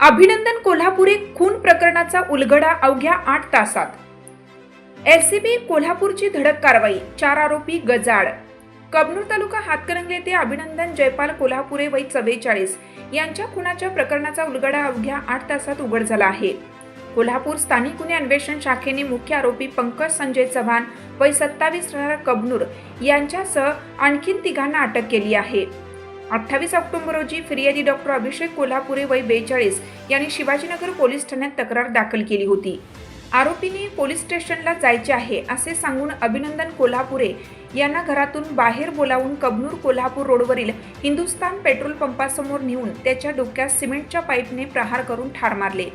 अभिनंदन कोल्हापुरे खून प्रकरणाचा उलगडा अवघ्या आठ तासात. एलसीबी कोल्हापूरची धडक कारवाई चार आरोपी गजाड कबनूर तालुका हातकणंगले ते अभिनंदन जयपाल कोल्हापुरे वय चव्वेचाळीस यांच्या खुनाच्या प्रकरणाचा उलगडा अवघ्या आठ तासात उघड झाला आहे. कोल्हापूर स्थानिक गुन्हे अन्वेषण शाखेने मुख्य आरोपी पंकज संजय चव्हाण वय सत्तावीस राहणार कबनूर यांच्यासह आणखीन तिघांना अटक केली आहे. अठ्ठावीस ऑक्टोबर रोजी फिर्यादी डॉक्टर अभिषेक कोल्हापुरे वय बेचाळीस यांनी शिवाजीनगर पोलीस ठाण्यात तक्रार दाखल केली होती. आरोपीने पोलीस स्टेशनला जायचे आहे असे सांगून अभिनंदन कोल्हापुरे यांना घरातून बाहेर बोलावून कबनूर कोल्हापूर रोडवरील हिंदुस्तान पेट्रोल पंपासमोर नेऊन त्याच्या डोक्यात सिमेंटच्या पाईपने प्रहार करून ठार मारले.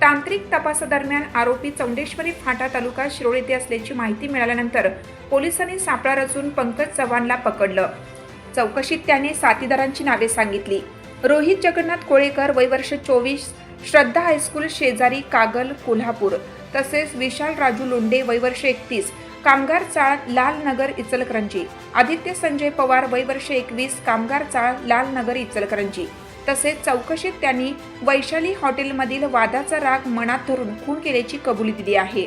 तांत्रिक तपासादरम्यान आरोपी चौंडेश्वरी फाटा तालुका शिरोळ येथे असल्याची माहिती मिळाल्यानंतर पोलिसांनी सापळा रचून पंकज चव्हाणला पकडलं. चौकशीत त्याने साथीदारांची नावे सांगितली. रोहित जगन्नाथ कोळेकर वयवर्ष चोवीस श्रद्धा हायस्कूल शेजारी कागल कोल्हापूर. तसेच विशाल राजू लोंडे वयवर्ष एकतीस कामगार चाळ लाल नगर इचलकरंजी. आदित्य संजय पवार वयवर्ष एकवीस कामगार चाळ लाल नगर इचलकरंजी. तसेच चौकशीत त्यांनी वैशाली हॉटेलमधील वादाचा राग मनात धरून खून केल्याची कबुली दिली आहे.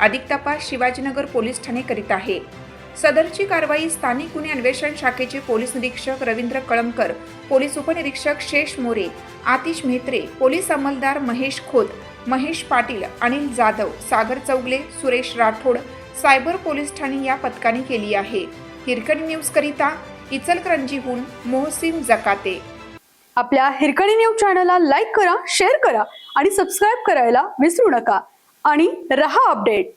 अधिक तपास शिवाजीनगर पोलीस ठाणे करीत आहे. सदरची कारवाई स्थानिक गुन्हे अन्वेषण शाखेचे पोलीस निरीक्षक रवींद्र कळमकर पोलीस उपनिरीक्षक शेष मोरे आतिश म्हेत्रे पोलीस अंमलदार महेश खोत महेश पाटील अनिल जाधव सागर चौगले सुरेश राठोड सायबर पोलीस ठाणे या पथकाने केली आहे. हिरकणी न्यूज करिता इचलकरंजीहून मोहसिन जकाते. आपल्या हिरकणी न्यूज चॅनलला लाईक करा शेअर करा आणि सबस्क्राईब करायला विसरू नका. आणि रहा अपडेट.